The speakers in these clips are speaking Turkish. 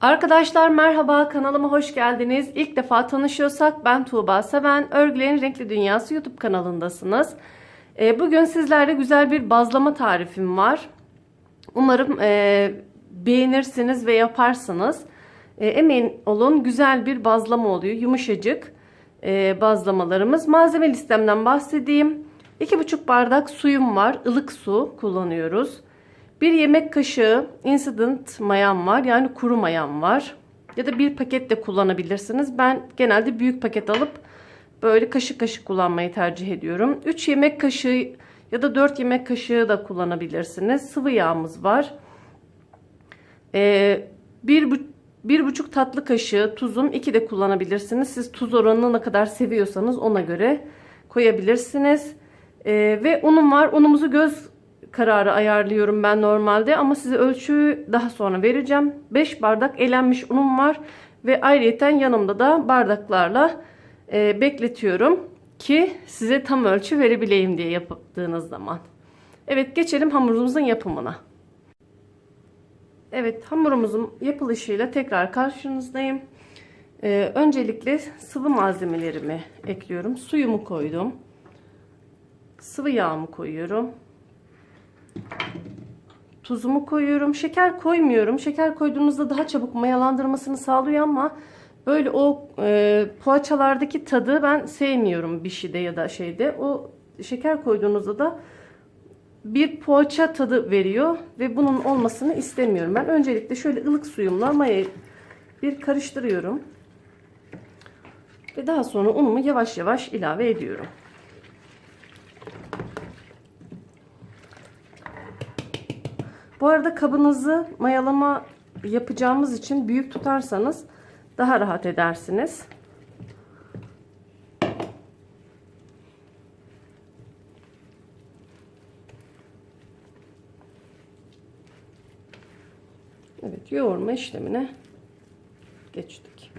Arkadaşlar merhaba kanalıma hoş geldiniz. İlk defa tanışıyorsak ben Tuğba Seven. Örgülerin Renkli Dünyası YouTube kanalındasınız. Ee, bugün sizlerle güzel bir bazlama tarifim var. Umarım e, beğenirsiniz ve yaparsınız. E, emin olun güzel bir bazlama oluyor. Yumuşacık e, bazlamalarımız. Malzeme listemden bahsedeyim. 2,5 bardak suyum var. ılık su kullanıyoruz. 1 yemek kaşığı instant mayam var. Yani kuru mayam var. Ya da bir paket de kullanabilirsiniz. Ben genelde büyük paket alıp böyle kaşık kaşık kullanmayı tercih ediyorum. 3 yemek kaşığı ya da 4 yemek kaşığı da kullanabilirsiniz. Sıvı yağımız var. Ee, bir, bir buçuk tatlı kaşığı tuzum. 2 de kullanabilirsiniz. Siz tuz oranını ne kadar seviyorsanız ona göre koyabilirsiniz. Ee, ve unum var. Unumuzu göz kararı ayarlıyorum ben normalde ama size ölçüyü daha sonra vereceğim. 5 bardak elenmiş unum var ve ayrıyeten yanımda da bardaklarla e, bekletiyorum ki size tam ölçü verebileyim diye yaptığınız zaman. Evet geçelim hamurumuzun yapımına. Evet hamurumuzun yapılışıyla tekrar karşınızdayım. Ee, öncelikle sıvı malzemelerimi ekliyorum. Suyumu koydum. Sıvı yağımı koyuyorum. Tuzumu koyuyorum. Şeker koymuyorum. Şeker koyduğunuzda daha çabuk mayalandırmasını sağlıyor ama böyle o e, poğaçalardaki tadı ben sevmiyorum bir şeyde ya da şeyde. O şeker koyduğunuzda da bir poğaça tadı veriyor ve bunun olmasını istemiyorum. Ben öncelikle şöyle ılık suyumla mayayı bir karıştırıyorum. Ve daha sonra unumu yavaş yavaş ilave ediyorum. Bu arada kabınızı mayalama yapacağımız için büyük tutarsanız daha rahat edersiniz. Evet yoğurma işlemine geçtik.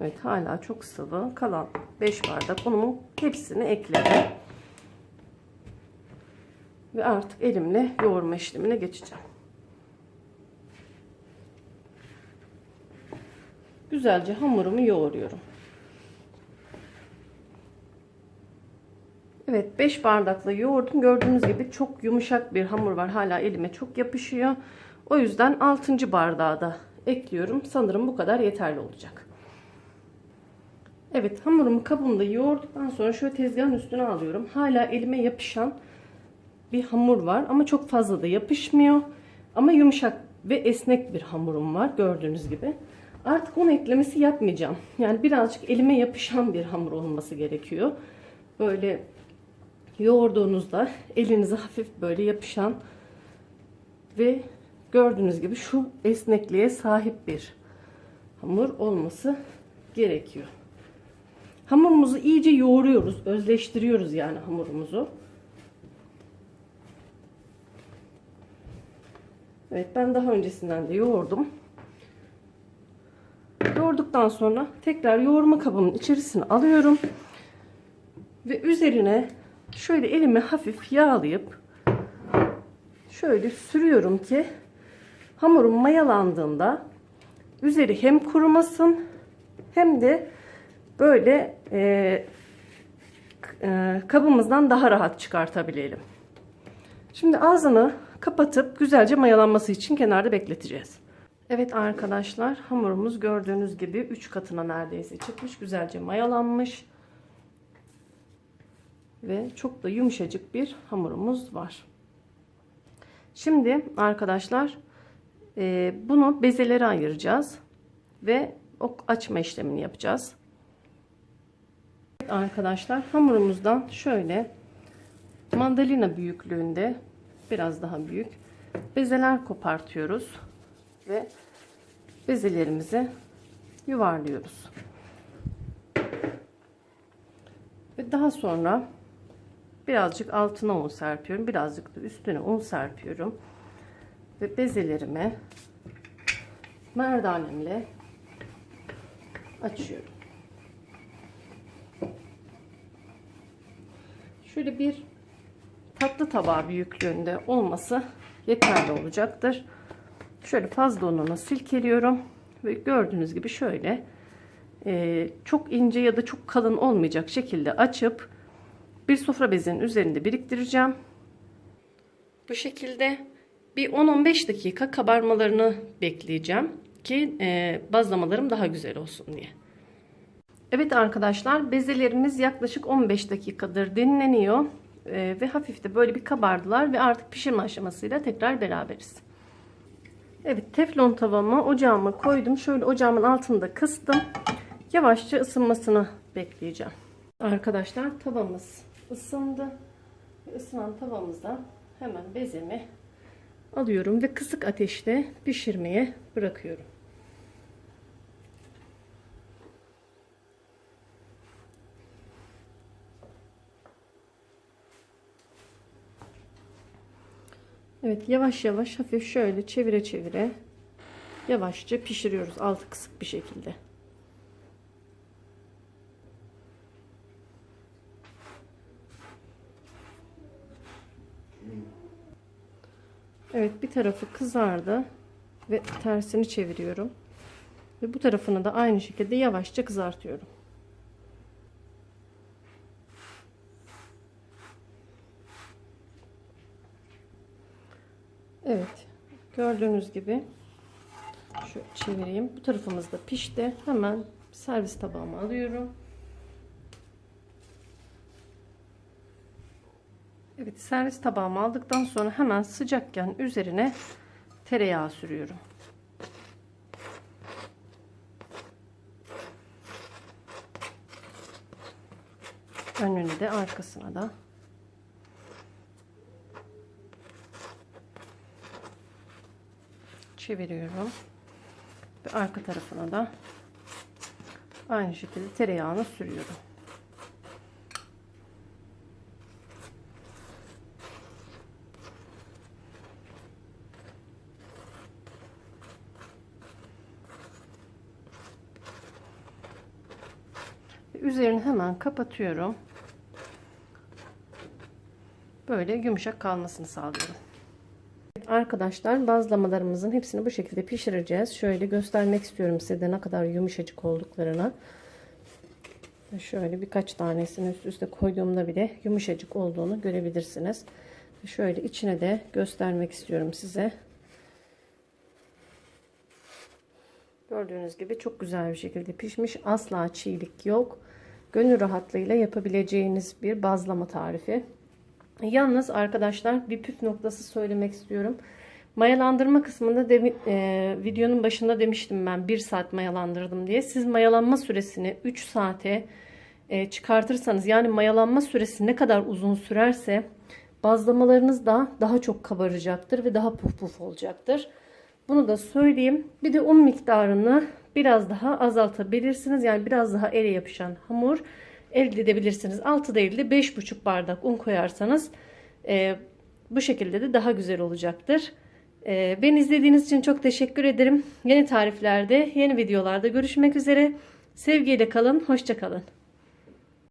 Evet hala çok sıvı. Kalan 5 bardak unumun hepsini ekledim. Ve artık elimle yoğurma işlemine geçeceğim. Güzelce hamurumu yoğuruyorum. Evet 5 bardakla yoğurdum. Gördüğünüz gibi çok yumuşak bir hamur var. Hala elime çok yapışıyor. O yüzden 6. bardağı da ekliyorum. Sanırım bu kadar yeterli olacak. Evet hamurumu kabımda yoğurduktan sonra şöyle tezgahın üstüne alıyorum. Hala elime yapışan bir hamur var ama çok fazla da yapışmıyor. Ama yumuşak ve esnek bir hamurum var gördüğünüz gibi. Artık un eklemesi yapmayacağım. Yani birazcık elime yapışan bir hamur olması gerekiyor. Böyle yoğurduğunuzda elinize hafif böyle yapışan ve gördüğünüz gibi şu esnekliğe sahip bir hamur olması gerekiyor. Hamurumuzu iyice yoğuruyoruz, özleştiriyoruz yani hamurumuzu. Evet ben daha öncesinden de yoğurdum. Yoğurduktan sonra tekrar yoğurma kabımın içerisine alıyorum. Ve üzerine şöyle elimi hafif yağlayıp şöyle sürüyorum ki hamurum mayalandığında üzeri hem kurumasın hem de böyle e, e, kabımızdan daha rahat çıkartabilelim. Şimdi ağzını kapatıp güzelce mayalanması için kenarda bekleteceğiz. Evet arkadaşlar hamurumuz gördüğünüz gibi 3 katına neredeyse çıkmış. Güzelce mayalanmış. Ve çok da yumuşacık bir hamurumuz var. Şimdi arkadaşlar e, bunu bezelere ayıracağız. Ve ok açma işlemini yapacağız. Evet arkadaşlar hamurumuzdan şöyle mandalina büyüklüğünde biraz daha büyük bezeler kopartıyoruz ve bezelerimizi yuvarlıyoruz. Ve daha sonra birazcık altına un serpiyorum. Birazcık da üstüne un serpiyorum. Ve bezelerimi merdanemle açıyorum. Şöyle bir tatlı tabağı büyüklüğünde olması yeterli olacaktır. Şöyle fazla ununu silkeliyorum. Ve gördüğünüz gibi şöyle e, çok ince ya da çok kalın olmayacak şekilde açıp bir sofra bezinin üzerinde biriktireceğim. Bu şekilde bir 10-15 dakika kabarmalarını bekleyeceğim ki e, bazlamalarım daha güzel olsun diye. Evet arkadaşlar bezelerimiz yaklaşık 15 dakikadır dinleniyor e, ve hafif de böyle bir kabardılar ve artık pişirme aşamasıyla tekrar beraberiz. Evet teflon tavamı ocağıma koydum. Şöyle ocağımın altında kıstım. Yavaşça ısınmasını bekleyeceğim. Arkadaşlar tavamız ısındı. Isınan tavamızda hemen bezemi alıyorum ve kısık ateşte pişirmeye bırakıyorum. Evet yavaş yavaş hafif şöyle çevire çevire yavaşça pişiriyoruz altı kısık bir şekilde. Evet bir tarafı kızardı ve tersini çeviriyorum. Ve bu tarafını da aynı şekilde yavaşça kızartıyorum. Evet. Gördüğünüz gibi şu çevireyim. Bu tarafımız da pişti. Hemen servis tabağıma alıyorum. Evet, servis tabağıma aldıktan sonra hemen sıcakken üzerine tereyağı sürüyorum. Önünü de arkasına da çeviriyorum. Ve arka tarafına da aynı şekilde tereyağını sürüyorum. Üzerini hemen kapatıyorum. Böyle yumuşak kalmasını sağlıyorum. Arkadaşlar bazlamalarımızın hepsini bu şekilde pişireceğiz. Şöyle göstermek istiyorum size ne kadar yumuşacık olduklarını. Şöyle birkaç tanesini üst üste koyduğumda bile yumuşacık olduğunu görebilirsiniz. Şöyle içine de göstermek istiyorum size. Gördüğünüz gibi çok güzel bir şekilde pişmiş. Asla çiğlik yok. Gönül rahatlığıyla yapabileceğiniz bir bazlama tarifi. Yalnız arkadaşlar bir püf noktası söylemek istiyorum. Mayalandırma kısmında de, e, videonun başında demiştim ben 1 saat mayalandırdım diye. Siz mayalanma süresini 3 saate e, çıkartırsanız yani mayalanma süresi ne kadar uzun sürerse bazlamalarınız da daha çok kabaracaktır ve daha puf puf olacaktır. Bunu da söyleyeyim. Bir de un miktarını biraz daha azaltabilirsiniz. Yani biraz daha ele yapışan hamur elde edebilirsiniz. 6 değil de 5,5 bardak un koyarsanız e, bu şekilde de daha güzel olacaktır. E, beni izlediğiniz için çok teşekkür ederim. Yeni tariflerde, yeni videolarda görüşmek üzere. Sevgiyle kalın, hoşça kalın.